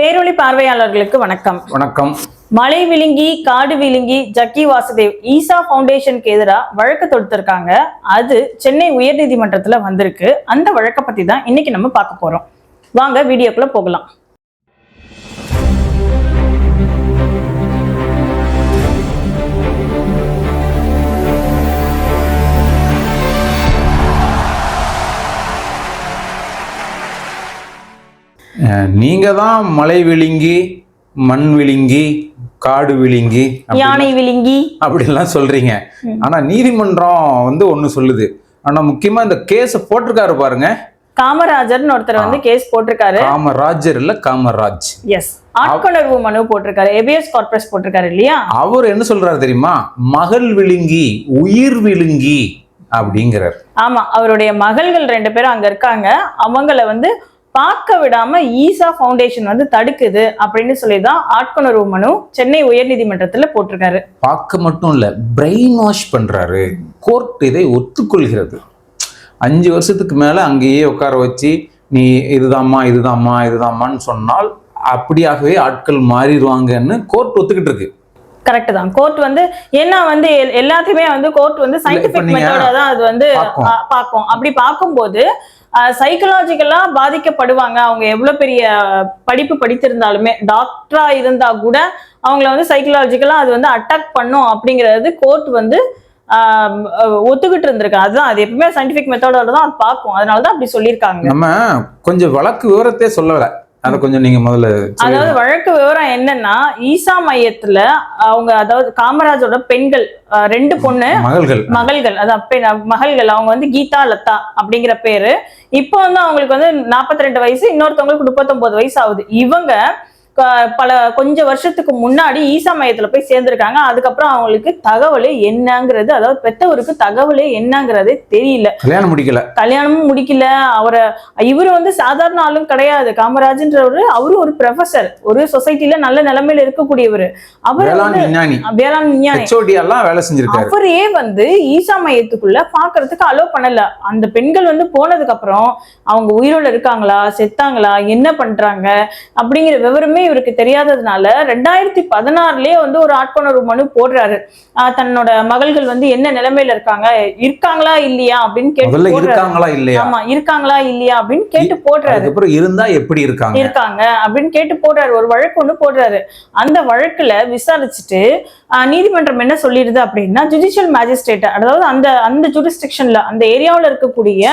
பேரொளி பார்வையாளர்களுக்கு வணக்கம். வணக்கம். மலை விழுங்கி காடு விழுங்கி ஜக்கி வாசுதேவ் ஈசா ஃபவுண்டேஷனுக்கு எதிராக வழக்கு தொடுத்திருக்காங்க. அது சென்னை உயர்நீதிமன்றத்துல வந்திருக்கு. அந்த வழக்கை பத்தி தான் இன்னைக்கு நம்ம பார்க்க போறோம். வாங்க வீடியோக்குள்ள போகலாம். அஹ், நீங்க தான் மலை விழுங்கி மண் விழுங்கி காடு விழுங்கி யானை விழுங்கி. அப்படிலாம் சொல்றீங்க. ஆனா நீதிமன்றம் வந்து ஒண்ணு சொல்லுது. ஆனா முக்கியமா இந்த கேஸ் போட்டிருக்காரு பாருங்க. காமராஜர்னு ஒருத்தர் வந்து கேஸ் போட்டிருக்காரு. காமராஜர் இல்ல காமராஜ். எஸ் ஆட்கொணர்வு மனு போட்டிருக்காரு. எபிஎஸ் கார்பரேஸ் போட்டிருக்காரு இல்லையா? அவர் என்ன சொல்றாரு தெரியுமா? மகள் விழுங்கி உயிர் விழுங்கி அப்படிங்கிறார். ஆமா அவருடைய மகள்கள் ரெண்டு பேரும் அங்க இருக்காங்க. அவங்கள வந்து பார்க்க விடாம ஈசா ஃபவுண்டேஷன் வந்து தடுக்குது அப்படின்னு சொல்லி தான் ஆட்கொணர்வு மனு சென்னை உயர்நீதிமன்றத்துல போட்டிருக்காரு. பார்க்க மட்டும் இல்ல பிரெயின் வாஷ் பண்றாரு. கோர்ட் இதை ஒத்துக்கொள்கிறது. அஞ்சு வருஷத்துக்கு மேல அங்கேயே உட்கார வச்சு நீ இதுதாம்மா இதுதாம்மா இதுதாம்மான்னு சொன்னால் அப்படியாகவே ஆட்கள் மாறிடுவாங்கன்னு கோர்ட் ஒத்துக்கிட்டு இருக்கு. கரெக்ட் தான். கோர்ட் வந்து ஏன்னா வந்து எல்- எல்லாத்தையுமே வந்து கோர்ட் வந்து சயின்டிபிக் மெத்தட தான் அது வந்து பார்க்கும். அப்படி பார்க்கும்போது சைக்கலாஜிக்கலா பாதிக்கப்படுவாங்க. அவங்க எவ்வளவு பெரிய படிப்பு படித்திருந்தாலுமே டாக்டரா இருந்தா கூட அவங்கள வந்து சைக்கலாஜிக்கலா அது வந்து அட்டாக் பண்ணும் அப்படிங்கிறது கோர்ட் வந்து ஒத்துக்கிட்டு இருந்திருக்கு. அதுதான் அது எப்பவுமே சயின்டிபிக் மெத்தடோட தான் அது பார்க்கும். அதனால தான் அப்படி சொல்லியிருக்காங்க. நம்ம கொஞ்சம் வழக்கு விவரத்தை சொல்லல அதை கொஞ்சம் நீங்க முதல்ல. அதாவது வழக்கு விவரம் என்னன்னா ஈசா மையத்துல அவங்க அதாவது காமராஜோட பெண்கள் ரெண்டு பொண்ணு மகள்கள். மகள்கள். அதான் மகள்கள். அவங்க வந்து கீதா லதா அப்படிங்கிற பேரு. இப்போ வந்து அவங்களுக்கு வந்து 42 ரெண்டு வயசு இன்னொருத்தவங்களுக்கு முப்பத்தொன்பது வயசு ஆகுது. இவங்க பல கொஞ்சம் வருஷத்துக்கு முன்னாடி ஈசா மையத்துல போய் சேர்ந்திருக்காங்க. அதுக்கப்புறம் அவங்களுக்கு தகவலே என்னங்கிறது அதாவது பெத்தவருக்கு தகவலே என்னங்கிறதே தெரியல. கல்யாணம் முடிக்கல. கல்யாணமும் முடிக்கல. அவரை இவரு வந்து சாதாரண ஆளும் கிடையாது. காமராஜ்ன்றவரு அவரு ஒரு ப்ரொஃபசர் ஒரு சொசைட்டில நல்ல நிலைமையில இருக்கக்கூடியவர். அவர் வேளாண் விஞ்ஞானி. வேலை செஞ்சிருக்காரு. அவரே வந்து ஈசா மையத்துக்குள்ள பாக்குறதுக்கு அலோ பண்ணல. அந்த பெண்கள் வந்து போனதுக்கு அப்புறம் அவங்க உயிரோட இருக்காங்களா செத்தாங்களா என்ன பண்றாங்க அப்படிங்கிற விவரமே இவருக்கு தெரியாததுனால ரெண்டாயிரத்தி பதினாறுலயே வந்து ஒரு ஆட்கொணர்வு மனு போடுறாரு. தன்னோட மகள்கள் வந்து என்ன நிலைமையில இருக்காங்க? இருக்காங்களா இல்லையா அப்படின்னு கேட்டு இருக்காங்களா இல்லையா? ஆமா இருக்காங்களா இல்லையா அப்படின்னு கேட்டு போடுறாரு. அதுக்கப்புறம் இருந்தா எப்படி இருக்காங்க? இருக்காங்க அப்படின்னு கேட்டு போடுறாரு. ஒரு வழக்கு ஒண்ணு போடுறாரு. அந்த வழக்குல விசாரிச்சுட்டு நீதிமன்றம் என்ன சொல்லிடுது அப்படின்னா ஜுடிஷியல் மேஜிஸ்ட்ரேட் அதாவது அந்த அந்த ஜூரிஸ்டிக்ஷன்ல அந்த ஏரியாவுல இருக்கக்கூடிய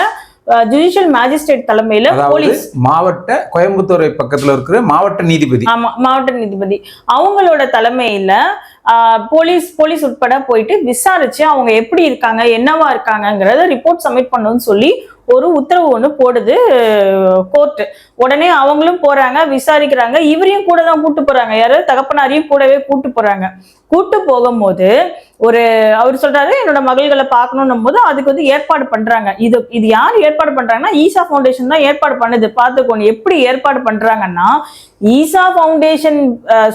ஜுடிஷியல் மேஜிஸ்ட்ரேட் தலைமையில போலீஸ். மாவட்ட கோயம்புத்தூரை பக்கத்துல இருக்கிற மாவட்ட நீதிபதி. ஆமா மாவட்ட நீதிபதி. அவங்களோட தலைமையில போலீஸ் போலீஸ் உட்பட போயிட்டு விசாரிச்சு அவங்க எப்படி இருக்காங்க என்னவா இருக்காங்கங்கிறத ரிப்போர்ட் சப்மிட் பண்ணணும்னு சொல்லி ஒரு உத்தரவு ஒன்று போடுது கோர்ட் உடனே அவங்களும் போறாங்க விசாரிக்கிறாங்க. இவரையும் கூட தான் கூட்டு போறாங்க. யாரு தகப்பனாரையும் கூடவே கூட்டு போறாங்க. கூட்டு போகும்போது ஒரு அவர் சொல்றாரு என்னோட மகள்களை பார்க்கணும்னும் போது அதுக்கு வந்து ஏற்பாடு பண்றாங்க. இது இது யார் ஏற்பாடு பண்றாங்கன்னா ஈசா ஃபவுண்டேஷன் தான் ஏற்பாடு பண்ணுது. பார்த்துக்கோங்க எப்படி ஏற்பாடு பண்றாங்கன்னா ஈசா ஃபவுண்டேஷன்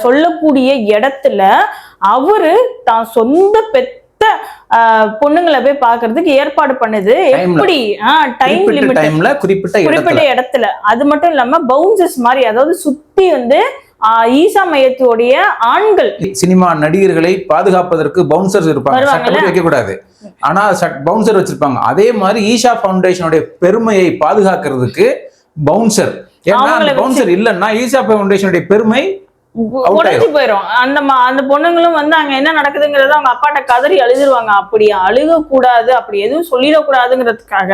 சொல்லக்கூடிய இடத்துல அவரு தான் சொந்த பெத்த பொண்ணுங்களை போய் பார்க்கிறதுக்கு ஏற்பாடு பண்ணுது. எப்படி? டைம் லிமிட் டைம்ல குறிப்பிட்ட இடத்துல. அது மட்டும் இல்லாம பவுன்சஸ் மாதிரி அதாவது சுத்தி வந்து ஈசா மையத்துடைய ஆண்கள். சினிமா நடிகர்களை பாதுகாப்பதற்கு பவுன்சர்ஸ் இருப்பாங்க? சட்டப்படி வைக்க கூடாது ஆனா பவுன்சர் வச்சிருப்பாங்க. அதே மாதிரி ஈஷா ஃபவுண்டேஷனுடைய பெருமையை பாதுகாக்கிறதுக்கு பவுன்சர் ஏன்னா பவுன்சர் இல்லைன்னா ஈஷா ஃபவுண்டேஷனுடைய பெருமை உடஞ்சு போயிரும். அந்த அந்த பொண்ணுங்களும் வந்து அங்க என்ன நடக்குதுங்கிறத அவங்க அப்பாட்ட கதறி அழுதுருவாங்க. அப்படி அழுக கூடாது அப்படி எதுவும் சொல்லிடக்கூடாதுங்கிறதுக்காக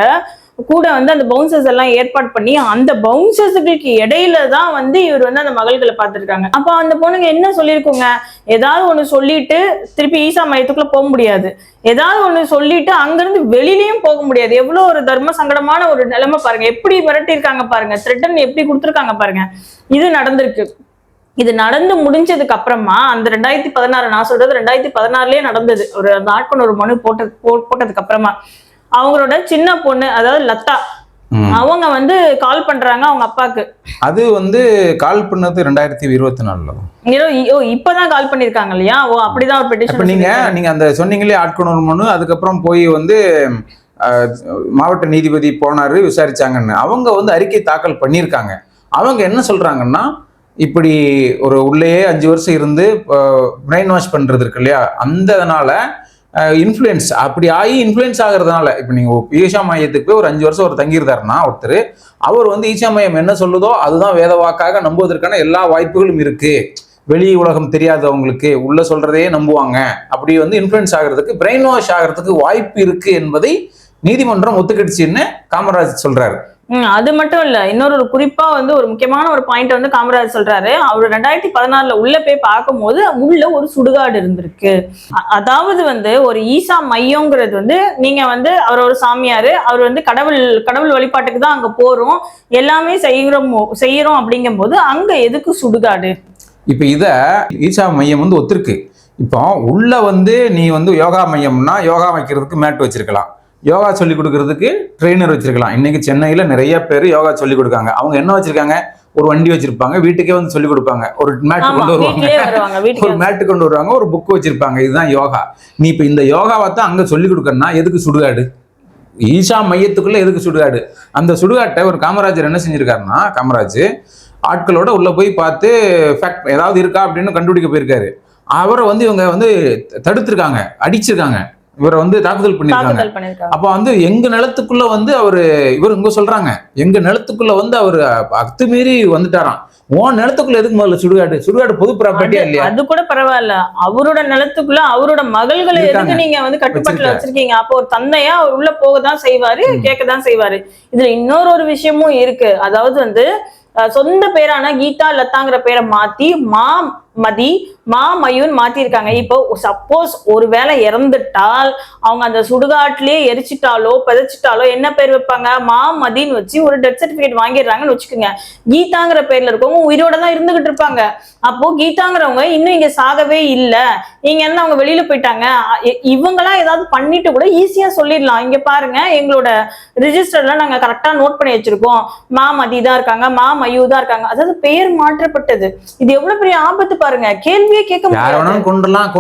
கூட வந்து அந்த பவுன்சர்ஸ் எல்லாம் ஏற்பாடு பண்ணி அந்த பவுன்சர்ஸுக்கு இடையில தான் வந்து இவர் வந்து அந்த மகள்களை பார்த்திருக்காங்க. அப்ப அந்த பொண்ணுங்க என்ன சொல்லியிருக்குங்க? ஏதாவது ஒண்ணு சொல்லிட்டு திருப்பி ஈசா மையத்துக்குள்ள போக முடியாது. ஏதாவது ஒண்ணு சொல்லிட்டு அங்கிருந்து வெளியிலயும் போக முடியாது. எவ்வளவு ஒரு தர்ம சங்கடமான ஒரு நிலைமை பாருங்க. எப்படி மிரட்டியிருக்காங்க பாருங்க. த்ரெட்டன் எப்படி கொடுத்துருக்காங்க பாருங்க. இது நடந்திருக்கு. இது நடந்து முடிஞ்சதுக்கு அப்புறமா அந்த ரெண்டாயிரத்தி பதினாறு நான் சொல்றது ரெண்டாயிரத்தி பதினாறுலயே நடந்தது. ஒரு நாட்கொண்டு ஒரு மனு போட்ட போ- போட்டதுக்கு அப்புறமா. அவங்களோட சின்ன பொண்ணு அதாவது லதா. ம். அவங்க வந்து கால் பண்றாங்க அவங்க அப்பாக்கு. அது வந்து கால் பண்ணது ரெண்டாயிரத்தி இருபத்தி நாலுல. இப்பதான் கால் பண்ணிருக்காங்க இல்லையா? ஓ அப்படிதான் ஒரு பெட்டிஷன் நீங்க நீங்க அந்த சொன்னீங்களே ஆட்கொணர் மனு. அதுக்கப்புறம் போய் வந்து மாவட்ட நீதிபதி போனாரு விசாரிச்சாங்கன்னு. அவங்க வந்து அறிக்கை தாக்கல் பண்ணியிருக்காங்க அவங்க என்ன சொல்றாங்கன்னா இப்படி ஒரு உள்ளேயே அஞ்சு வருஷம் இருந்து பிரெயின் வாஷ் பண்றது இருக்கு இல்லையா? அந்த அதனால இன்ஃப்ளூயன்ஸ் அப்படி ஆகி இன்ஃப்ளூயன்ஸ் ஆகிறதுனால இப்போ நீங்கள் ஈஷா மையத்துக்கு போய் ஒரு அஞ்சு வருஷம் ஒரு தங்கியிருந்தாருன்னா ஒருத்தர் அவர் வந்து ஈஷா மையம் என்ன சொல்லுதோ அதுதான் வேத வாக்காக நம்புவதற்கான எல்லா வாய்ப்புகளும் இருக்குது வெளி உலகம் தெரியாதவங்களுக்கு உள்ள சொல்றதையே நம்புவாங்க. அப்படி வந்து இன்ஃப்ளூயன்ஸ் ஆகிறதுக்கு பிரெயின் வாஷ் ஆகிறதுக்கு வாய்ப்பு இருக்கு என்பதை நீதிமன்றம் ஒத்துக்கிடுச்சுன்னு காமராஜ் சொல்றாரு. ம், அது மட்டும் இல்ல. இன்னொரு ஒரு குறிப்பா வந்து ஒரு முக்கியமான ஒரு பாயிண்ட் வந்து காமராஜ் சொல்றாரு. அவர் ரெண்டாயிரத்தி பதினாறுல உள்ள போய் பார்க்கும்போது உள்ள ஒரு சுடுகாடு இருந்திருக்கு. அதாவது வந்து ஒரு ஈசா மையங்கிறது வந்து நீங்க வந்து அவர் ஒரு சாமியாரு. அவர் வந்து கடவுள் கடவுள் வழிபாட்டுக்கு தான் அங்க போறோம். எல்லாமே செய்யறோம் செய்யறோம் அப்படிங்கும்போது அங்க எதுக்கு சுடுகாடு? இப்போ இதை ஈஷா மையம் வந்து ஒத்துருக்கு. இப்போ உள்ள வந்து நீ வந்து யோகா மையம்னா யோகா வைக்கிறதுக்கு மேட் வச்சிருக்கலாம். யோகா சொல்லி கொடுக்கறதுக்கு ட்ரெயினர் வச்சிருக்கலாம். இன்னைக்கு சென்னையில நிறைய பேர் யோகா சொல்லி கொடுக்காங்க. அவங்க என்ன வச்சிருக்காங்க? ஒரு வண்டி வச்சிருப்பாங்க. வீட்டுக்கே வந்து சொல்லி கொடுப்பாங்க. ஒரு மேட் கொண்டு வருவாங்க. ஒரு மேட்டு கொண்டு வருவாங்க. ஒரு புக் வச்சிருப்பாங்க. இதுதான் யோகா. நீ இப்போ இந்த யோகாவை தான் அங்க சொல்லி கொடுக்கறனா எதுக்கு சுடுகாடு? ஈஷா மையத்துக்குள்ள எதுக்கு சுடுகாடு? அந்த சுடுகாட்டை ஒரு காமராஜர் என்ன செஞ்சிருக்காருன்னா காமராஜ் ஆட்களோட உள்ள போய் பார்த்து ஃபேக்ட் ஏதாவது இருக்கா அப்படின்னு கண்டுபிடிக்க போயிருக்காரு. அவரை வந்து இவங்க வந்து தடுத்திருக்காங்க. அடிச்சிருக்காங்க. இவரை வந்து தாக்குதல் பண்ணிருக்காங்க அப்ப வந்து எங்க நிலத்துக்குள்ள வந்து அவரு இவர் இங்க சொல்றாங்க. எங்க நிலத்துக்குள்ள வந்து அவர் அத்துமீறி வந்துட்டாராம். உன் நிலத்துக்குள்ள எதுக்கு முதல்ல சுடுகாடு? சுடுகாடு பொது ப்ராப்பர்ட்டியா இல்லையா? அது கூட பரவாயில்ல. அவரோட நிலத்துக்குள்ள அவரோட மகள்களை. எதுக்கு நீங்க வந்து கட்டுப்பாட்டுல. வச்சிருக்கீங்க. அப்போ ஒரு தந்தையா அவர் உள்ள போக தான் செய்வாரு கேட்க தான் செய்வாரு. இதுல இன்னொரு ஒரு விஷயமும் இருக்கு. அதாவது வந்து சொந்த பேரான கீதா லத்தாங்கிற பேரை மாத்தி மா மதி மா மயூன் மாத்திருக்காங்க. இப்போ சப்போஸ் ஒருவேளை இறந்துட்டால் அவங்க அந்த சுடுகாட்டிலேயே எரிச்சிட்டாலோ பிதைச்சிட்டாலோ என்ன பேர் வைப்பாங்க? மா மதின்னு வச்சு ஒரு டெத் சர்டிபிகேட் வாங்கிடுறாங்கன்னு வச்சுக்கோங்க. கீதாங்கிற பேர்ல இருக்கவங்க உயிரோட தான் இருந்துகிட்டு இருப்பாங்க. அப்போ கீதாங்கிறவங்க இன்னும் இங்க சாகவே இல்ல. நீங்க என்ன அவங்க வெளியில போயிட்டாங்க. இ- ஏதாவது பண்ணிட்டு கூட ஈஸியா சொல்லிடலாம். இங்க பாருங்க எங்களோட ரிஜிஸ்டர்ல நாங்க கரெக்டா நோட் பண்ணி வச்சிருக்கோம். மா மதி தான் இருக்காங்க. மா மயூ தான் இருக்காங்க. அதாவது பெயர் மாற்றப்பட்டது. இது எவ்வளவு பெரிய ஆபத்து பாருங்க. கேள்வியே கேட்க முடியாது. கொண்டுலாம்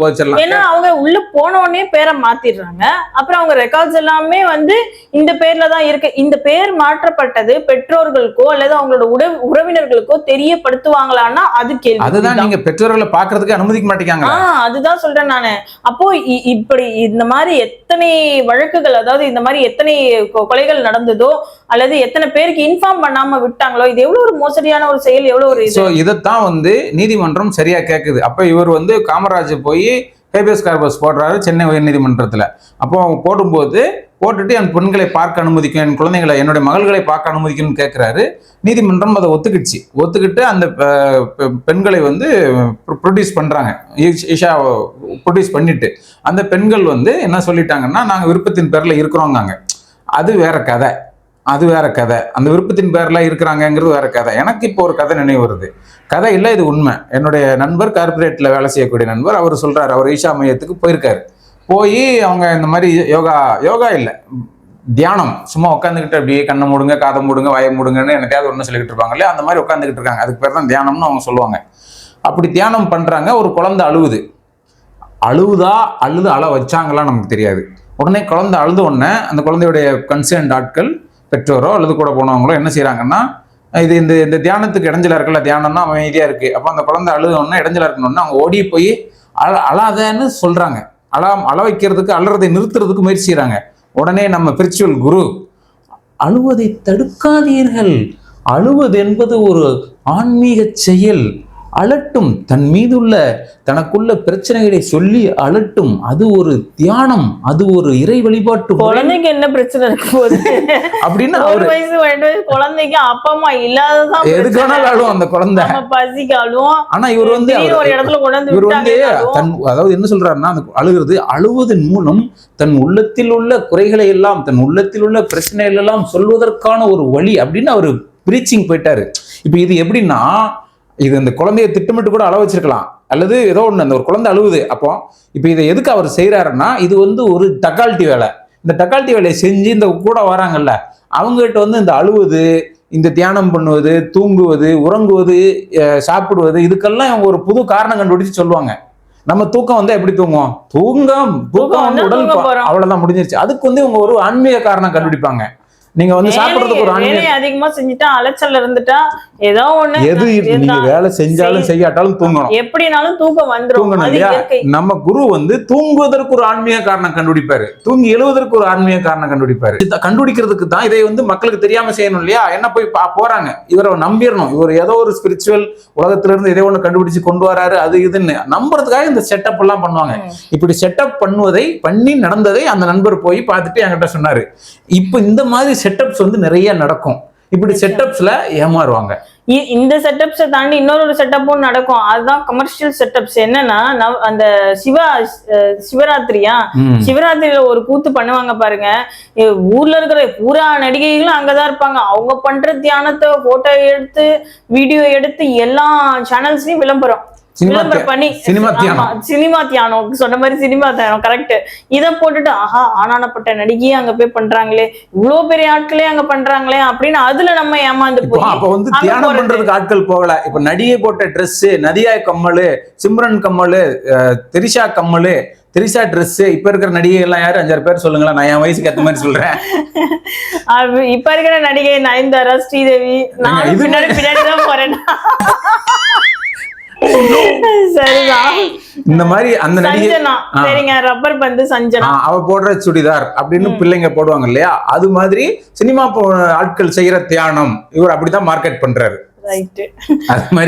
போச்சிடலாம் ஏன்னா அவங்க உள்ள போன உடனே பேரை மாத்திடுறாங்க. அப்புறம் அவங்க ரெக்கார்ட்ஸ் எல்லாமே வந்து இந்த பேர்ல தான் இருக்கு. இந்த பேர் மாற்றப்பட்டது பெற்றோர்களுக்கோ அல்லது அவங்களோட உறவு உறவினர்களுக்கோ தெரியப்படுத்துவாங்களான்னா அது கேள்வி. அதுதான் நீங்க பெற்றோர்களை பாக்குறதுக்கு அனுமதிக்க மாட்டேங்காங்க ஆஹ் அதுதான் சொல்றேன் நானு. அப்போ இப்படி இந்த மாதிரி எத்தனை வழக்குகள் அதாவது இந்த மாதிரி எத்தனை கொலைகள் நடந்ததோ அல்லது எத்தனை பேருக்கு இன்ஃபார்ம் பண்ணாம விட்டாங்களோ இது எவ்வளவு ஒரு மோசடியான ஒரு செயல் எவ்வளவு ஒரு இது? சோ இதைத்தான் வந்து நீதிமன்றம் சரியா கேக்குது. அப்ப இவர் வந்து காமராஜ் போய் ஹேபியஸ் கார்பஸ் போடுறாரு சென்னை உயர்நீதிமன்றத்துல. அப்போ அவங்க போடும்போது போட்டுட்டு என் பெண்களை பார்க்க அனுமதிக்கும் என் குழந்தைகளை என்னுடைய மகள்களை பார்க்க அனுமதிக்கணும்னு கேட்கிறாரு நீதிமன்றம் அதை ஒத்துக்கிடுச்சு. ஒத்துக்கிட்டு அந்த பெண்களை வந்து ப்ரொடியூஸ் பண்றாங்க. ஈஷ்- ப்ரொடியூஸ் பண்ணிட்டு. அந்த பெண்கள் வந்து என்ன சொல்லிட்டாங்கன்னா நாங்க விருப்பத்தின் பேர்ல இருக்கிறோங்காங்க அது வேற கதை. அது வேற கதை. அந்த விருப்பத்தின் பேரில் இருக்கிறாங்கங்கிறது வேற கதை. எனக்கு இப்போ ஒரு கதை நினைவு வருது. கதை இல்லை இது உண்மை. என்னுடைய நண்பர் கார்பரேட்டில் வேலை செய்யக்கூடிய நண்பர் அவர் சொல்கிறார் அவர் ஈஷா மையத்துக்கு போயிருக்காரு. போய் அவங்க இந்த மாதிரி யோகா யோகா இல்லை. தியானம். சும்மா உட்காந்துக்கிட்டு அப்படியே கண்ணை மூடுங்க காதை மூடுங்க வயம் மூடுங்கன்னு எனக்கையாவது ஒன்று சொல்லிக்கிட்டு இருப்பாங்க இல்லையா? அந்த மாதிரி உட்காந்துக்கிட்டு இருக்காங்க. அதுக்கு பேர் தான் தியானம்னு அவங்க சொல்லுவாங்க. அப்படி தியானம் பண்ணுறாங்க ஒரு குழந்தை அழுவுது. அழுவுதா அழுது அழ வச்சாங்களா நமக்கு தெரியாது. உடனே குழந்தை அழுத உடனே அந்த குழந்தையுடைய கன்சர்ன் ஆட்கள் பெற்றோரோ அல்லது கூட போனவங்களோ என்ன செய்கிறாங்கன்னா இது இந்த இந்த தியானத்துக்கு இடைஞ்சலாக இருக்குல்ல தியானம்னா அமைதியாக இருக்குது அப்போ அந்த குழந்தை அழுகணும்னா இடைஞ்சலாக இருக்கணும்னா அவங்க ஓடி போய் அழ அழாதன்னு சொல்கிறாங்க அழ அழ வைக்கிறதுக்கு அழுறதை நிறுத்துறதுக்கு முயற்சி செய்கிறாங்க உடனே நம்ம பிரிச்சுவல் குரு அழுவதை தடுக்காதீர்கள். அழுவது என்பது ஒரு ஆன்மீக செயல். அழட்டும் தன் மீதுள்ள தனக்குள்ள பிரச்சனைகளை சொல்லி அழட்டும் அது ஒரு தியானம். அது ஒரு இறை வழிபாட்டு முறை. குழந்தைக்கு என்ன பிரச்சனை இருக்கு போகுது? அப்படின்னு ஒரு வயசு குழந்தைக்கு அப்பா அம்மா இல்லாததான் எதுக்கு வேணாலும் அழுவும் அந்த குழந்தை. நம்ம பசிக்காலும் ஆனா இவர் வந்து ஒரு இடத்துல கொண்டு வந்து இவர் வந்து தன் அதாவது என்ன சொல்றாருன்னா அந்த அழுகிறது அழுவதன் மூலம் தன் உள்ளத்தில் உள்ள குறைகளை எல்லாம் தன் உள்ளத்தில் உள்ள பிரச்சனைகள் எல்லாம் சொல்வதற்கான ஒரு வழி அப்படின்னு அவர் பிரீச்சிங் போயிட்டாரு. இப்போ இது எப்படின்னா இது இந்த குழந்தைய திட்டமிட்டு கூட அள வச்சிருக்கலாம். அல்லது ஏதோ ஒண்ணு அந்த ஒரு குழந்தை அழுவுது. அப்போ இப்போ இதை எதுக்கு அவர் செய்றாருன்னா இது வந்து ஒரு டக்கால்ட்டி வேலை. இந்த டக்கால்ட்டி வேலையை செஞ்சு இந்த கூட வராங்கல்ல அவங்ககிட்ட வந்து இந்த அழுவது இந்த தியானம் பண்ணுவது தூங்குவது உறங்குவது சாப்பிடுவது இதுக்கெல்லாம் இவங்க ஒரு புது காரணம் கண்டுபிடிச்சு சொல்லுவாங்க. நம்ம தூக்கம் வந்து எப்படி தூங்குவோம்? தூங்கம். தூக்கம் வந்து உடல். அவ்வளவுதான் முடிஞ்சிருச்சு. அதுக்கு வந்து இவங்க ஒரு ஆன்மீக காரணம் கண்டுபிடிப்பாங்க. நீங்க வந்து சாப்பிடுறதுக்கு ஒரு வேலையை- அதிகமா செஞ்சுட்டா அலைச்சல் இருந்துட்டா ஏதோ ஒண்ணு எது நீங்க. வேலை செஞ்சாலும் செய்- செய்யாட்டாலும் தூங்கணும். எப்படினாலும் தூக்கம் தூங்கணும் இல்லையா? இயற்கை. நம்ம குரு வந்து தூங்குவதற்கு ஒரு ஆன்மீக காரணம் கண்டுபிடிப்பாரு. தூங்கி எழுவதற்கு ஒரு ஆன்மீக காரணம் கண்டுபிடிப்பாரு. கண்டுபிடிக்கிறதுக்கு தான் இதை வந்து மக்களுக்கு தெரியாம செய்யணும் இல்லையா? என்ன போய் போறாங்க? இவரை நம்பிடணும். இவர் ஏதோ ஒரு ஸ்பிரிச்சுவல் உலகத்துல இருந்து ஏதோ ஒண்ணு கண்டுபிடிச்சு கொண்டு வராரு அது இதுன்னு. நம்புறதுக்காக இந்த செட்டப் எல்லாம் பண்ணுவாங்க. இப்படி செட்டப் பண்ணுவதை பண்ணி நடந்ததை அந்த நண்பர் போய் பார்த்துட்டு என்கிட்ட சொன்னாரு. இப்போ இந்த மாதிரி செட்டப்ஸ் வந்து நிறைய நடக்கும். இப்படி செட்டப்ஸ்ல ஏமாறுவாங்க. இந்த செட்டப்ஸை தாண்டி இன்னொரு செட்டப்பும் நடக்கும். அதுதான் கமர்ஷியல் செட்டப்ஸ் என்னன்னா அந்த சிவா சிவராத்திரியா. சிவராத்திரியில ஒரு கூத்து பண்ணுவாங்க பாருங்க. ஊர்ல இருக்கிற பூரா நடிகைகளும் அங்கதான் இருப்பாங்க. அவங்க பண்ற தியானத்தை போட்டோ எடுத்து வீடியோ எடுத்து எல்லா சேனல்ஸ்லயும் விளம்பரம். சினிமா தியானம். சினிமா தியானம். சொன்ன மாதிரி சினிமா தியானம் கரெக்ட் இத போட்டுட்டு ஆஹா ஆனானப்பட்ட நடிகையே அங்க போய் பண்றாங்களே. இவ்வளவு பெரிய ஆட்களே அங்க பண்றாங்களே அப்படின்னு அதுல நம்ம ஏமாந்து போய் அப்ப வந்து தியானம். பண்றதுக்கு ஆட்கள் போகல. இப்ப நடிகை போட்ட Dress நதியா கம்மல் சிம்ரன் கம்மல் திரிஷா கம்மல் திரிஷா Dress இப்ப இருக்கிற நடிகை எல்லாம் யாரு அஞ்சாறு பேர் சொல்லுங்களேன். நான் என் வயசுக்கு ஏத்த மாதிரி சொல்றேன். இப்ப இருக்கிற நடிகை நயன்தாரா ஸ்ரீதேவி. இது பின்னாடி போறேன். இந்த மாதிரி அந்த. சரிங்க ரப்பர் பந்து சஞ்சனா. அவ போடுற சுடிதார் அப்படின்னு பிள்ளைங்க போடுவாங்க இல்லையா? அது மாதிரி சினிமா ஆட்கள் செய்யற தியானம் இவர் அப்படிதான் மார்க்கெட் பண்றாரு.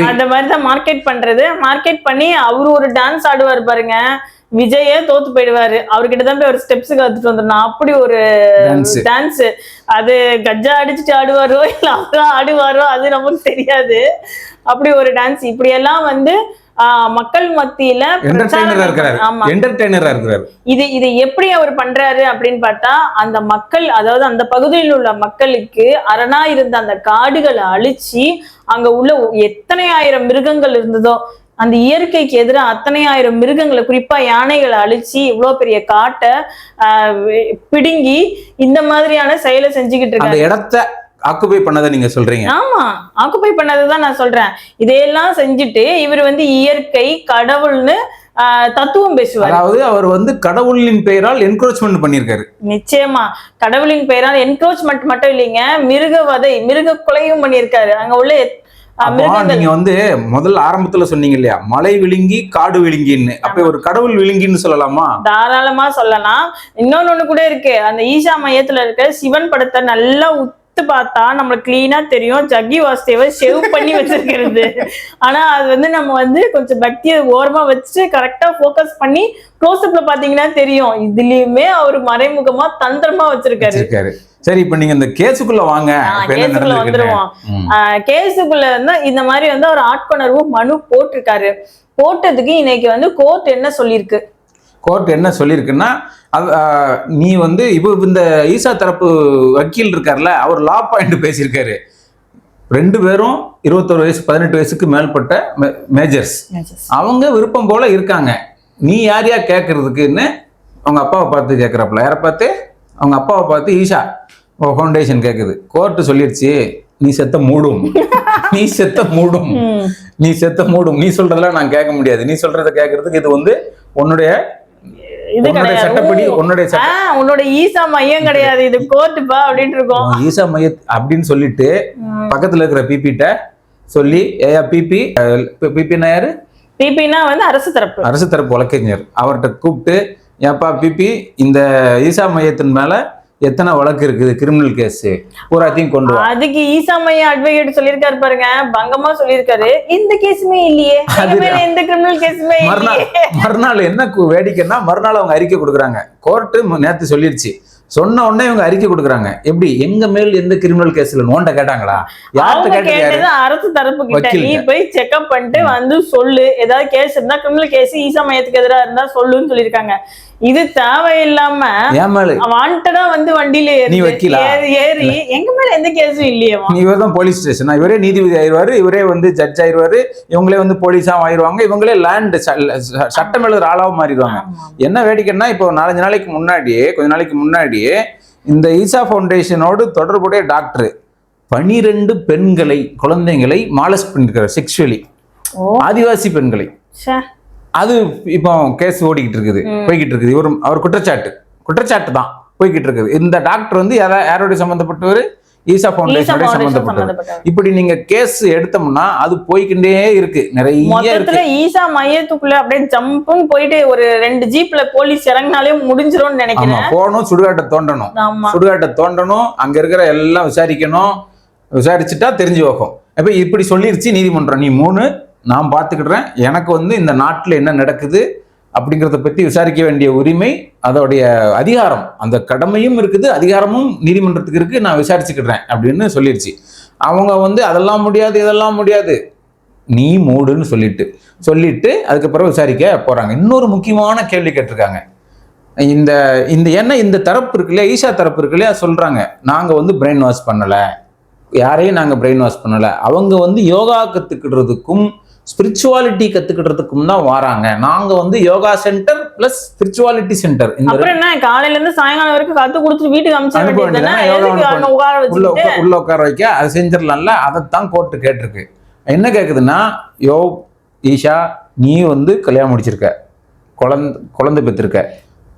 அந்த மாதிரி தான் மார்க்கெட் பண்றது. மார்க்கெட் பண்ணி அவரு ஒரு டான்ஸ் ஆடுவார் பாருங்க. விஜயே தோத்து போயிடுவாரு. அவர்கிட்ட தான் போய் ஒரு ஸ்டெப்ஸ் கத்துட்டு வந்துடணும். அப்படி ஒரு. டான்ஸ் அது கஜ்ஜா அடிச்சுட்டு ஆடுவாரோ இல்ல அவரா ஆடுவாரோ அது நமக்கு தெரியாது. அப்படி ஒரு டான்ஸ் இப்படி எல்லாம் வந்து மக்கள் மத்தியில இது இது எப்படி அவர் பண்றாரு அப்படின்னு பார்த்தா அந்த மக்கள் அதாவது அந்த பகுதியில் உள்ள மக்களுக்கு அரணா இருந்த அந்த காடுகளை அழிச்சு அங்க உள்ள எத்தனை ஆயிரம் மிருகங்கள் இருந்ததோ அந்த இயற்கைக்கு எதிராக அத்தனை ஆயிரம் மிருகங்களை குறிப்பா யானைகளை அழிச்சு இவ்வளவு பெரிய காட்டை பிடுங்கி இந்த மாதிரியான செயலை செஞ்சுக்கிட்டு இருக்காங்க இடத்த ஆக்குபை பண்ணதை நீங்க சொல்றீங்க. ஆமா ஆக்குப்பை பண்ணதுதான் நான் சொல்றேன். இதையெல்லாம் செஞ்சுட்டு இவர் வந்து இயற்கை கடவுள்னு தத்துவம் பேசுவார். அதாவது அவர் வந்து கடவுளின் பெயரால் என்கரேஜ்மெண்ட் பண்ணியிருக்காரு. நிச்சயமா. கடவுளின் பெயரால் என்க்ரோச்மெண்ட் மட்டும் இல்லைங்க மிருக வதை மிருக கொலையும் பண்ணியிருக்காரு. அங்க உள்ள நீங்க வந்து முதல்ல ஆரம்பத்துல சொன்னீங்க இல்லையா? மலை விழுங்கி காடு விழுங்கின்னு. அப்ப ஒரு கடவுள் விழுங்கின்னு சொல்லலாமா? தாராளமா சொல்லலாம். இன்னொன்னு ஒண்ணு கூட இருக்கு. அந்த ஈஷா மையத்துல இருக்க சிவன் படத்தை நல்லா பார்த்தா நம்மளுக்கு கிளீனா தெரியும். ஜக்கி வாசுதேவ ஷேவ் பண்ணி வச்சிருக்கிறது. ஆனா அது வந்து நம்ம வந்து கொஞ்சம் பக்தியை ஓரமா வச்சுட்டு கரெக்டா ஃபோக்கஸ் பண்ணி க்ளோஸ்அப்ல பாத்தீங்கன்னா தெரியும். இதுலயுமே அவர் மறைமுகமா தந்திரமா வச்சிருக்காரு. சரி இப்ப நீங்க இந்த கேஸுக்குள்ள வாங்க. கேஸுக்குள்ள. வந்துருவோம். கேஸுக்குள்ள வந்து இந்த மாதிரி வந்து அவர் ஆட்கொணர்வு மனு போட்டிருக்காரு. போட்டதுக்கு இன்னைக்கு வந்து கோர்ட் என்ன சொல்லியிருக்கு? கோர்ட் என்ன சொல்லியிருக்குன்னா நீ வந்து இப்போ இந்த ஈசா தரப்பு வக்கீல் இருக்கார்ல அவர் லா பாயிண்ட் பேசியிருக்காரு. ரெண்டு பேரும் இருபத்தொரு வயசு பதினெட்டு வயசுக்கு மேற்பட்ட மேஜர்ஸ் அவங்க விருப்பம் போல இருக்காங்க. நீ யார் யார் கேட்கறதுக்குன்னு அவங்க அப்பாவை பார்த்து கேட்குறாப்புல. யாரை பார்த்து? அவங்க அப்பாவை பார்த்து ஈஷா. ஃபவுண்டேஷன் கேட்குது. கோர்ட்டு சொல்லிருச்சு நீ செத்த மூடும். நீ செத்த மூடும். நீ செத்த மூடும். நீ சொல்றதெல்லாம் நான் கேட்க முடியாது. நீ சொல்றத கேட்கறதுக்கு இது வந்து உன்னுடைய இது கிடையாது. சட்டப்படி உன்னுடைய உன்னோட ஈசா மையம் கிடையாது. இது கோர்ட்டுப்பா அப்படின்ட்டு இருக்கோம். ஈசா மைய அப்படின்னு சொல்லிட்டு பக்கத்துல இருக்கிற பிபிட்ட சொல்லி ஏயா பிபி பிபின்னா யாரு? பிபினா வந்து அரசு தரப்பு. அரசு தரப்பு வழக்கறிஞர். அவர்கிட்ட கூப்பிட்டு ஏப்பா பிபி இந்த ஈசா மையத்தின் மேல எத்தனை வழக்கு இருக்குது கிரிமினல் கேஸ் பூராத்தையும் கொண்டு வா. அதுக்கு ஈசா மையம் அட்வொகேட் சொல்லியிருக்காரு பாருங்க. பங்கமா சொல்லியிருக்காரு. எந்த கேஸுமே இல்லையே. எந்த கிரிமினல் கேஸுமே மறுநாள் மறுநாள் என்ன வேடிக்கைன்னா மறுநாள் அவங்க அறிக்கை கொடுக்குறாங்க. கோர்ட்டு நேத்து சொல்லிருச்சு. சொன்ன உடனே இவங்க அறிக்கை கொடுக்குறாங்க. எப்படி? எங்க மேல் எந்த கிரிமினல் கேஸ்ல நோண்ட கேட்டாங்களா? யார்கிட்ட கேட்டது அரசு தரப்பு கிட்ட. நீ போய் செக்அப் பண்ணிட்டு வந்து சொல்லு. ஏதாவது கேஸ் இருந்தா கிரிமினல் கேஸ் ஈசா மையத்துக்கு எதிராக இருந்தா சொல்லுன்னு சொல்லியிருக்காங்க. இது தேவையில்லாம வாண்டடா வந்து வண்டியில நீ ஏறி வக்கீலா? ஏறி எங்க மேல எந்த கேஸும் இல்லையேவா இவர் தான் போலீஸ் ஸ்டேஷன் இவரே நீதிபதி ஆயிடுவாரு இவரே வந்து ஜட்ஜ் ஆயிடுவாரு இவங்களே வந்து போலீஸா ஆயிடுவாங்க இவங்களே லேண்ட் சட்டம் எழுதுற ஆளாவும் மாறிடுவாங்க. என்ன வேடிக்கைன்னா இப்போ நாலஞ்சு நாளைக்கு முன்னாடியே கொஞ்ச நாளைக்கு முன்னாடியே இந்த ஈசா ஃபவுண்டேஷனோடு தொடர்புடைய டாக்டர் பனிரெண்டு பெண்களை குழந்தைங்களை மாலஸ் பண்ணிருக்காரு செக்ஷுவலி ஆதிவாசி பெண்களை. அது இப்போ கேஸ் ஓடிக்கிட்டு இருக்குது போய்கிட்டு இருக்குது. இவர் அவர் குற்றச்சாட்டு. குற்றச்சாட்டு தான் போய்கிட்டு இருக்குது. இந்த டாக்டர் வந்து யாரா- யாரோட சம்பந்தப்பட்டவர்? ஈசா ஃபவுண்டேஷனோட சம்பந்தப்பட்டவர். இப்படி நீங்க கேஸ் எடுத்தோம்னா அது போய்க்கிட்டே இருக்கு. நிறைய இருக்கு. ஈசா மையத்துக்குள்ள அப்படியே ஜம்ப்னு போயிட்டு ஒரு ரெண்டு ஜீப்ல போலீஸ் இறங்கினாலே முடிஞ்சிரும்னு ஆமா நினைக்கிறேன் போகணும் சுடுகாட்டை தோண்டணும். சுடுகாட்டை தோண்டணும் அங்க இருக்கிற எல்லாம் விசாரிக்கணும். விசாரிச்சுட்டா தெரிஞ்சு வைக்கும் அப்ப இப்படி சொல்லிருச்சு நீதிமன்றம். நீ மூணு நான் பார்த்துக்கிடுறேன். எனக்கு வந்து இந்த நாட்டில் என்ன நடக்குது அப்படிங்கிறத பற்றி விசாரிக்க வேண்டிய உரிமை அதோடைய அதிகாரம் அந்த கடமையும் இருக்குது அதிகாரமும் நீதிமன்றத்துக்கு இருக்குது நான் விசாரிச்சுக்கிடுறேன் அப்படின்னு சொல்லிடுச்சு அவங்க வந்து அதெல்லாம் முடியாது இதெல்லாம் முடியாது. நீ மூடுன்னு சொல்லிட்டு சொல்லிட்டு அதுக்கப்புறம் விசாரிக்க போகிறாங்க இன்னொரு முக்கியமான கேள்வி கேட்டிருக்காங்க. இந்த இந்த என்ன இந்த தரப்பு இருக்கு இல்லையா ஈஷா தரப்பு இருக்கு இல்லையா சொல்கிறாங்க நாங்கள் வந்து பிரெயின் வாஷ் பண்ணலை. யாரையும் நாங்கள் பிரெயின் வாஷ் பண்ணலை. அவங்க வந்து யோகா கற்றுக்கிடுறதுக்கும் ஸ்பிரிச்சுவாலிட்டி கத்துக்கிடுறதுக்கும் தான் வராங்க. நாங்க வந்து yoga center plus spirituality center இந்த அப்புறம் என்ன காலையில இருந்து சாயங்காலம் வரைக்கும் கத்து கொடுத்துட்டு வீட்டுக்கு அனுப்பிச்ச உள்ள உள்ள உட்கார வைக்க அதை செஞ்சிடலாம்ல? அதைத்தான் கோர்ட்டு கேட்டிருக்கு. என்ன கேக்குதுன்னா யோ ஈஷா நீ வந்து கல்யாணம் முடிச்சிருக்க. குழந்தை குழந்தை பெற்றிருக்க.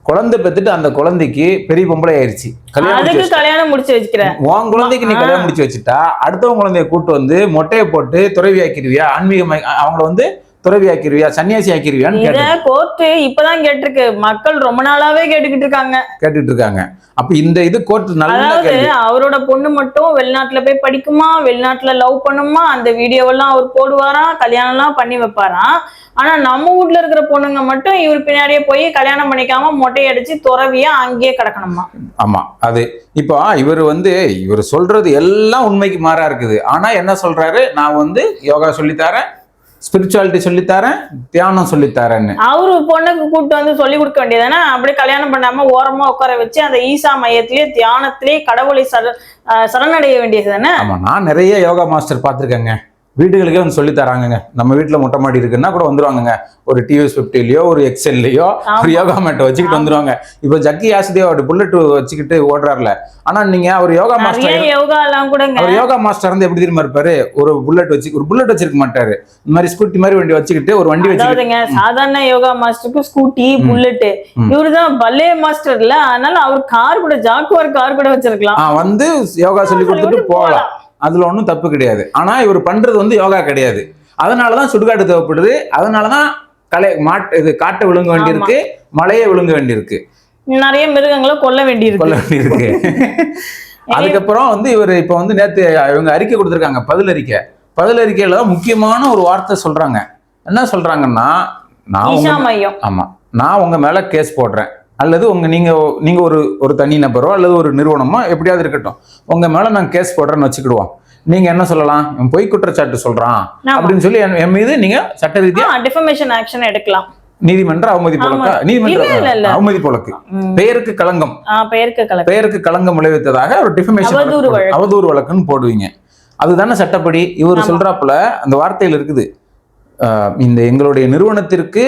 குழந்தை பெத்துட்டு அந்த குழந்தைக்கு பெரிய பொம்பளை ஆயிருச்சு. கல்யாணம் முடிச்சு வச்சுக்கிறேன். உன் குழந்தைக்கு நீ. கல்யாணம் முடிச்சு வச்சுட்டா அடுத்தவங்க குழந்தைய கூட்டு வந்து மொட்டையை போட்டு துறவி ஆக்கிருவியா ஆன்மீக அவங்கள வந்து துறவி ஆக்கிருவியா சன்னியாசி ஆக்கிருவியான்னு கோர்ட்டு இப்பதான் கேட்டிருக்கு. மக்கள் ரொம்ப நாளாவே கேட்டுக்கிட்டு இருக்காங்க. கேட்டுட்டு இருக்காங்க அப்ப இந்த இது கோர்ட் நல்ல அவரோட பொண்ணு மட்டும் வெளிநாட்டுல போய் படிக்குமா? வெளிநாட்டுல லவ் பண்ணுமா? அந்த வீடியோவெல்லாம் அவர் போடுவாராம் கல்யாணம் எல்லாம் பண்ணி வைப்பாராம் ஆனா நம்ம வீட்ல இருக்கிற பொண்ணுங்க மட்டும் இவர் பின்னாடியே போய் கல்யாணம் பண்ணிக்காம மொட்டை அடிச்சு துறவியா அங்கேயே கிடக்கணுமா? ஆமா அது. இப்போ இவர் வந்து இவர் சொல்றது எல்லாம் உண்மைக்கு மாறா இருக்குது. ஆனா என்ன சொல்றாரு? நான் வந்து யோகா சொல்லித்தரேன். ஸ்பிரிச்சுவாலிட்டி சொல்லித்தரேன் தியானம் சொல்லித்தரேன்னு. அவரு பொண்ணுக்கு கூட்டு வந்து சொல்லி கொடுக்க வேண்டியதானே அப்படியே கல்யாணம் பண்ணாம ஓரமா உட்கார வச்சு அந்த ஈசா மையத்திலேயே தியானத்திலேயே கடவுளை சர சரணடைய வேண்டியது தானே? ஆமா நான் நிறைய யோகா மாஸ்டர் பார்த்துருக்கேங்க. வீடுகளுக்கே வந்து சொல்லி தராங்கங்க. நம்ம வீட்டுல மொட்டை மாடி இருக்குன்னா கூட வந்துருவாங்கங்க. ஒரு டிவிஎஸ் ஃபிஃப்டிலயோ ஒரு எக்ஸெல்லையோ ஒரு யோகா மேட்டை வச்சுக்கிட்டு வந்துருவாங்க. இப்போ ஜக்கி யாசுதேவ் அவர் புல்லட் வச்சுக்கிட்டு ஓடுறாருல. ஆனா நீங்க அவர் யோகா மாஸ்டர் அவர் யோகா மாஸ்டர் வந்து எப்படி தெரியுமா இருப்பாரு? ஒரு புல்லட் வச்சு ஒரு புல்லட் வச்சிருக்க மாட்டாரு. இந்த மாதிரி ஸ்கூட்டி மாதிரி வண்டி வச்சுக்கிட்டு ஒரு வண்டி அதாவதுங்க சாதாரண யோகா மாஸ்டருக்கு ஸ்கூட்டி புல்லட். இவருதான் பல்லே மாஸ்டர் இல்ல. அதனால அவர் கார் கூட ஜாக்குவார் கார் கூட வச்சிருக்கலாம். வந்து யோகா சொல்லி கொடுத்துட்டு போகலாம். அதுல ஒன்றும் தப்பு கிடையாது. ஆனா இவர் பண்றது வந்து யோகா கிடையாது. அதனாலதான் சுடுகாடு தேவைப்படுது. அதனாலதான் கலை மாட்டு இது காட்டை விழுங்க வேண்டியிருக்கு மலையை விழுங்க வேண்டியிருக்கு. நிறைய மிருகங்களை கொல்ல வேண்டியிருக்கு. கொல்ல வேண்டியிருக்கு. அதுக்கப்புறம் வந்து இவர் இப்ப வந்து நேத்து இவங்க அறிக்கை கொடுத்துருக்காங்க பதில் அறிக்கை பதில் அறிக்கையில தான் முக்கியமான ஒரு வார்த்தை சொல்றாங்க. என்ன சொல்றாங்கன்னா நான் மையம். ஆமா. நான் உங்க மேல கேஸ் போடுறேன். அல்லது உங்க நீங்க நீங்க ஒரு ஒரு தனி நபரோ அல்லது ஒரு நிறுவனமோ எப்படியாவது இருக்கட்டும் உங்க மேல நான் கேஸ் போடுறேன்னு வச்சுக்கிடுவோம். நீங்க என்ன சொல்லலாம்? பொய் குற்றச்சாட்டு சொல்றான். அப்படின்னு சொல்லி என் மீது நீங்க சட்ட ரீதியா டிஃபமேஷன் ஆக்ஷன் எடுக்கலாம். நீதிமன்ற அவமதி போலக்கா? நீதிமன்ற. அவமதி போலக்கு. பெயருக்கு களங்கம். பெயருக்கு களங்கம். விளைவித்ததாக ஒரு டிஃபமேஷன் அவதூறு வழக்கு. அவதூறு வழக்குன்னு போடுவீங்க. அதுதானே சட்டப்படி? இவர். சொல்றாப்புல அந்த வார்த்தையில் இருக்குது. இந்த எங்களுடைய நிறுவனத்திற்கு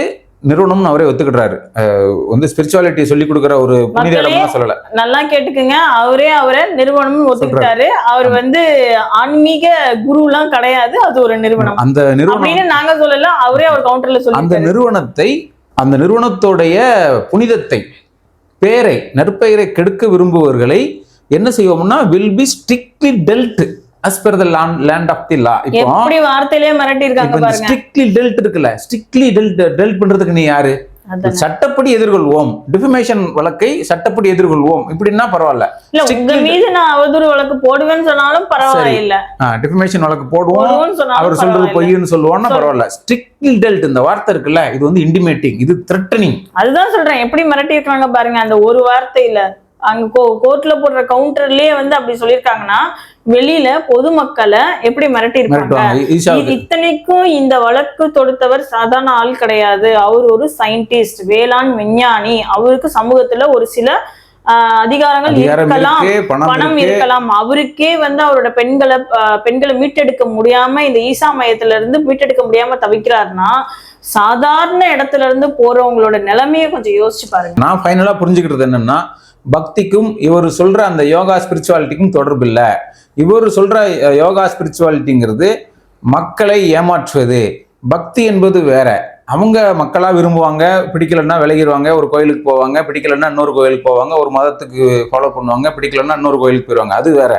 நிறுவனம்னு அவரே ஒத்துக்கிடுறாரு. அஹ், வந்து ஸ்பிரிச்சுவாலிட்டி சொல்லி கொடுக்குற ஒரு புனித இடம்லாம் சொல்லல. நல்லா கேட்டுக்குங்க. அவரே அவரை நிறுவனம்னு ஒத்துக்கிட்டாரு. அவர் வந்து ஆன்மீக குரு எல்லாம் கிடையாது. அது ஒரு நிறுவனம். அந்த நிறுவனம் நாங்க சொல்லல. அவரே அவர் கவுண்டர்ல அந்த சொல்லி நிறுவனத்தை அந்த நிறுவனத்தோடைய புனிதத்தை பேரை நற்பெயரை கெடுக்க விரும்புபவர்களை என்ன செய்வோம்னா will be strictly dealt as per the land of the law இப்போ எப்படி வார்த்தையிலே மிரட்டி இருக்காங்க பாருங்க. ஸ்ட்ரிக்ட்லி டெல்ட் இருக்குல்ல ஸ்ட்ரிக்ட்லி டெல்ட் டெல்ட் பண்றதுக்கு நீ யாரு. சட்டப்படி எதிர்கொள்வோம். டிஃபமேஷன் வழக்கை சட்டப்படி எதிர்கொள்வோம். இப்படின்னா பரவாயில்ல. இல்ல உங்க மீது நான் அவதூறு வழக்கு போடுவேன்னு சொன்னாலும் பரவாயில்ல. டிஃபமேஷன் வழக்கு போடுவோம். அவர் சொல்றது. பொய்ன்னு சொல்லுவோம்னா சொல்லு. பரவாயில்ல. ஸ்ட்ரிக்ட்லி டெல்ட் இந்த வார்த்தை இருக்குல்ல இது வந்து இன்டிமேட்டிங் இது த்ரெட்டனிங் அதுதான் சொல்றேன். எப்படி மிரட்டி இருக்காங்க பாருங்க அந்த ஒரு வார்த்தையில. அங்க கோர்ட்ல போடுற கவுண்டர்லயே வந்து அப்படி சொல்லியிருக்காங்கன்னா வெளியில பொதுமக்களை எப்படி மிரட்டி இருக்காங்க இத்தனைக்கும் இந்த வழக்கு தொடுத்தவர் சாதாரண ஆள் கிடையாது. அவர் ஒரு சயின்டிஸ்ட் வேளாண் விஞ்ஞானி. அவருக்கு சமூகத்துல ஒரு சில அதிகாரங்கள் இருக்கலாம். இருக்கு பணம் பணம் இருக்கு. இருக்கலாம். அவருக்கே வந்து அவரோட பெண்களை பெண்களை மீட்டெடுக்க முடியாம இந்த ஈசா மையத்துல இருந்து மீட்டெடுக்க முடியாம தவிக்கிறாருன்னா சாதாரண இடத்துல இருந்து போறவங்களோட நிலைமையை கொஞ்சம் யோசிச்சு பாருங்க. நான் ஃபைனலா புரிஞ்சுக்கிறது என்னன்னா பக்திக்கும் இவர் சொல்ற அந்த யோகா ஸ்பிரிச்சுவாலிட்டிக்கும் தொடர்பு இல்லை. இவர் சொல்ற யோகா ஸ்பிரிச்சுவாலிட்டிங்கிறது மக்களை ஏமாற்றுவது. பக்தி என்பது வேற. அவங்க மக்களா விரும்புவாங்க பிடிக்கலன்னா விலகிடுவாங்க ஒரு கோயிலுக்கு போவாங்க பிடிக்கலன்னா இன்னொரு கோயிலுக்கு போவாங்க ஒரு மதத்துக்கு ஃபாலோ பண்ணுவாங்க பிடிக்கலன்னா இன்னொரு கோயிலுக்கு போயிடுவாங்க அது வேற.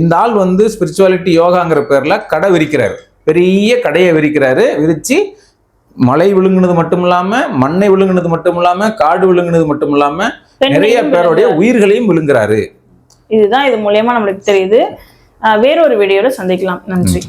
இந்த ஆள் வந்து ஸ்பிரிச்சுவாலிட்டி யோகாங்கிற பேர்ல கடை விரிக்கிறாரு. பெரிய கடையை விரிக்கிறாரு விரிச்சு மலை விழுங்குனது மட்டும் இல்லாம மண்ணை விழுங்குனது மட்டும் இல்லாம காடு விழுங்குனது மட்டும் இல்லாம நிறைய பேருடைய உயிர்களையும் விழுங்குறாரு. இதுதான் இது மூலியமா நம்மளுக்கு தெரியுது. வேறொரு வீடியோல சந்திக்கலாம். நன்றி.